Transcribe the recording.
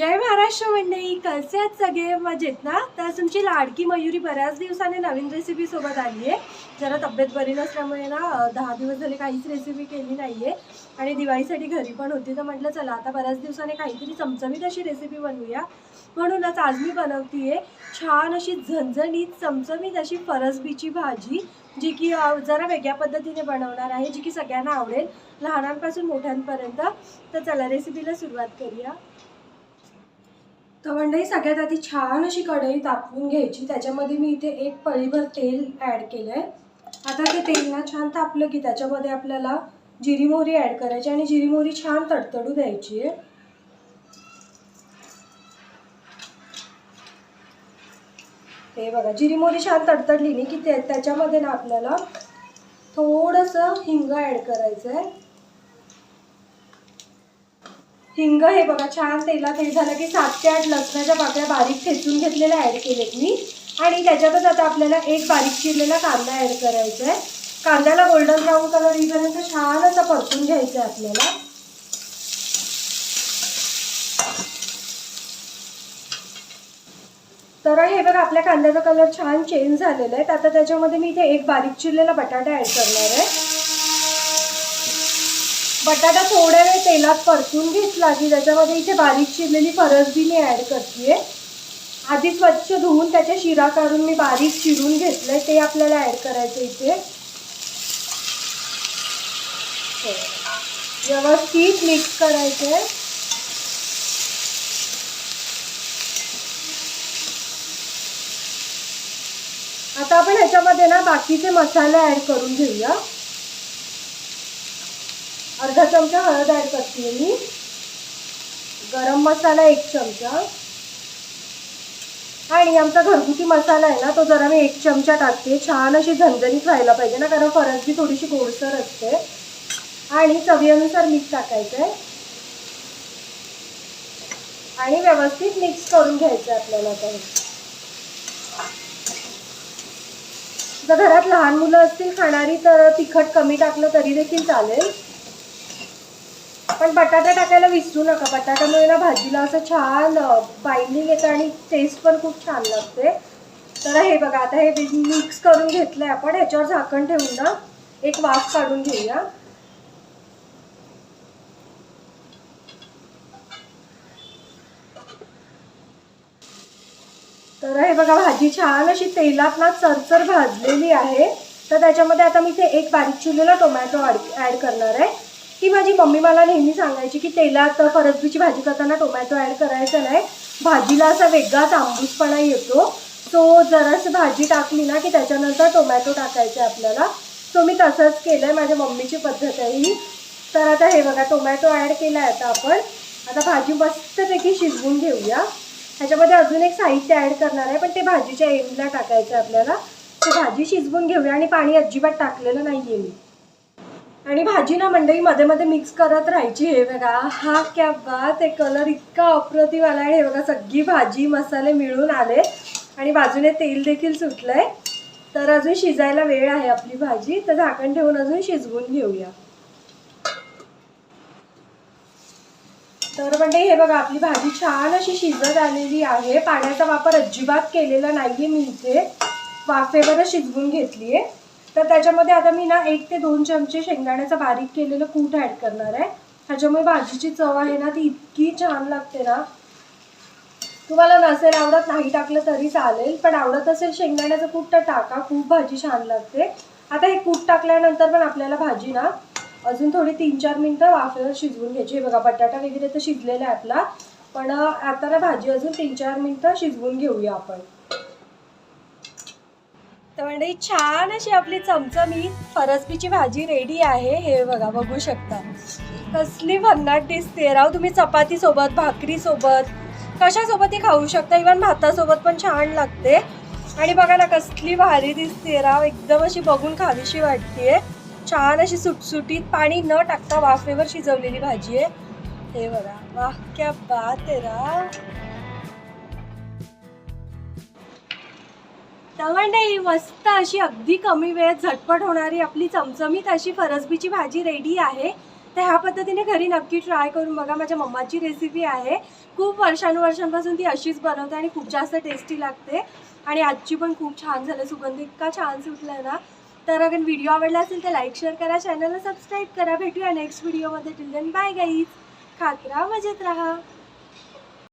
जय महाराष्ट्र मंडळी. कसे आहेत सगळे? मजेत ना? तर तुमची लाडकी मयुरी बऱ्याच दिवसाने नवीन रेसिपी सोबत आली आहे. जरा तब्येत बरी नसल्यामुळे ना दहा दिवस झाले काहीच रेसिपी केली नाही आहे आणि दिवाळीसाठी घरी पण होती तर म्हटलं चला आता बऱ्याच दिवसाने काहीतरी चमचमीत अशी रेसिपी बनवूया. म्हणूनच आज मी बनवतीये छान अशी झणझणीत चमचमीत अशी फरसबीची भाजी जी की जरा वेगळ्या पद्धतीने बनवणार आहे जी की सगळ्यांना आवडेल लहानांपासून मोठ्यांपर्यंत. तर चला रेसिपीला सुरुवात करूया. तर मंडळी सगळ्यात आधी छान अशी कढई तापवून घ्यायची. त्याच्यामध्ये मी इथे एक पळीभर तेल ॲड केलं आहे आता ते तेल ना छान तापलं की त्याच्यामध्ये आपल्याला जिरी मोहरी ॲड करायची आणि जिरी मोहरी छान तडतडू द्यायची. आहे हे बघा जिरी मोहरी छान तडतडली नाही की त्याच्यामध्ये ना आपल्याला थोडंसं हिंग ॲड करायचं आहे हिंग हे बघा छान तेलात हे झालं की सात ते आठ लसणाच्या पाकळ्या बारीक ठेचून घेतलेल्या ॲड केलेत मी. आणि त्याच्यातच आता आपल्याला एक बारीक चिरलेला कांदा ॲड करायचा आहे. कांद्याला गोल्डन ब्राऊन कलर येईपर्यंत छान असा परतून घ्यायचा आहे आपल्याला. तर हे बघा आपल्या कांद्याचा कलर छान चेंज झालेला आहे. तर आता त्याच्यामध्ये मी इथे एक बारीक चिरलेला बटाटा ॲड करणार आहे. बटाटा थोड्या वेळ तेलात परतून घेतला की त्याच्यामध्ये इथे बारीक चिरलेली फरसबी मी ॲड करते आधी स्वच्छ धुवून त्याच्या शिरा काढून मी बारीक चिरून घेतलंय ते आपल्याला ॲड करायचं इथे. व्यवस्थित मिक्स करायचं आहे आता आपण ह्याच्यामध्ये ना बाकीचे मसाले ॲड करून घेऊया. अर्धा चमचा हळद ॲड करते मी. गरम मसाला एक चमचा. आणि आमचा घरगुती मसाला आहे ना तो जरा मी एक चमचा टाकते. छान अशी झणझणीत व्हायला पाहिजे ना कारण फरसबी थोडीशी गोडसर असते. आणि चवीनुसार मीठ टाकायचं आहे आणि व्यवस्थित मिक्स करून घ्यायचं आहे आपल्याला तर जर घरात लहान मुलं असतील खाणारी तर तिखट कमी टाकलं तरी देखील चालेल. पण बटाटा टाकायला विसरू नका. बटाट्यामुळे ना भाजीला असं छान बाइंडिंग येतं आणि टेस्ट पण खूप छान लागते. तर हे बघा आता हे मिक्स करून घेतलंय आपण. ह्याच्यावर झाकण ठेवून ना एक वाफ काढून घेऊया. तर हे बघा भाजी छान अशी तेलात ना चरचर भाजलेली आहे. तर त्याच्यामध्ये आता मी ते एक बारीक चिरलेला टोमॅटो ॲड करणार आहे. ती माझी मम्मी मला नेहमी सांगायची की तेलात फरसबीची भाजी करताना टोमॅटो ॲड करायचा नाही. भाजीला असा वेगळाच आंबूसपणा येतो. सो जरासं भाजी टाकली ना की त्याच्यानंतर टोमॅटो टाकायचे आपल्याला. सो मी तसंच केलं आहे माझ्या मम्मीची पद्धत आहे ही. तर आता हे बघा टोमॅटो ॲड केला आहे आता आपण. आता भाजी मस्तपैकी शिजवून घेऊया. ह्याच्यामध्ये अजून एक साहित्य ॲड करणार आहे पण ते भाजीच्या एंडला टाकायचं आहे आपल्याला. ते भाजी शिजवून घेऊया आणि पाणी अजिबात टाकलेलं नाही आहे मी. आणि भाजी ना मंडई मध्ये मध्ये मिक्स करत राहायची. हे बघा हा क्या बात हे कलर इतका अप्रतिम आला आहे हे बघा सगळी भाजी मसाले मिळून आले. आणि बाजूने तेल देखील सुटलंय. तर अजून शिजायला वेळ आहे आपली भाजी. तर झाकण ठेवून अजून शिजवून घेऊया. तर म्हणजे हे बघा आपली भाजी छान अशी शिजत आलेली आहे. पाण्याचा वापर अजिबात केलेला नाहीये मी इथे. वाफेवरच शिजवून घेतलीये. तर त्याच्यामध्ये आता मी ना एक ते दोन चमचे शेंगदाण्याचं बारीक केलेलं कूट ॲड करणार आहे. ह्याच्यामुळे भाजीची चव आहे ना ती इतकी छान लागते ना. तुम्हाला नसेल आवडत नाही टाकलं तरी चालेल पण आवडत असेल शेंगदाण्याचं कूट तर टाका खूप भाजी छान लागते. आता हे कूट टाकल्यानंतर पण आपल्याला भाजी ना अजून थोडी तीन चार मिनटं वाफेवर शिजवून घ्यायची. हे बघा बटाटा वगैरे तर शिजलेला आहे आपला. पण आता ना भाजी अजून तीन चार मिनटं शिजवून घेऊया आपण. तर म्हणजे छान अशी आपली चमचमी फरसबीची भाजी रेडी आहे. हे बघा बघू शकता. कसली भन्नाट दिसते राव तुम्ही चपाती सोबत भाकरी सोबत कशासोबतही खाऊ शकता? इवन भातासोबत पण छान लागते. आणि बघा ना कसली भारी दिसते राव. एकदम अशी बघून खावीशी वाटते छान अशी सुटसुटीत पाणी न टाकता वाफेवर शिजवलेली भाजी आहे. हे बघा. वाह क्या बात आहे राव. तवंडई मस्त अशी अगदी कमी वेळेत झटपट होणारी आपली चमचमीत अशी फरसबीची भाजी रेडी आहे. तर ह्या पद्धतीने घरी नक्की ट्राय करून बघा माझ्या मम्माची रेसिपी आहे. खूप वर्षानुवर्षांपासून ती अशीच बनवते आणि खूप जास्त टेस्टी लागते. आणि आजची पण खूप छान झालं. सुगंध इतका छान सुटला आहे ना. तर अगर व्हिडिओ आवडला असेल तर लाईक शेअर करा. चॅनलला सबस्क्राईब करा. भेटूया नेक्स्ट व्हिडिओमध्ये टिल देन बाय गाईज खात राहा मजेत राहा.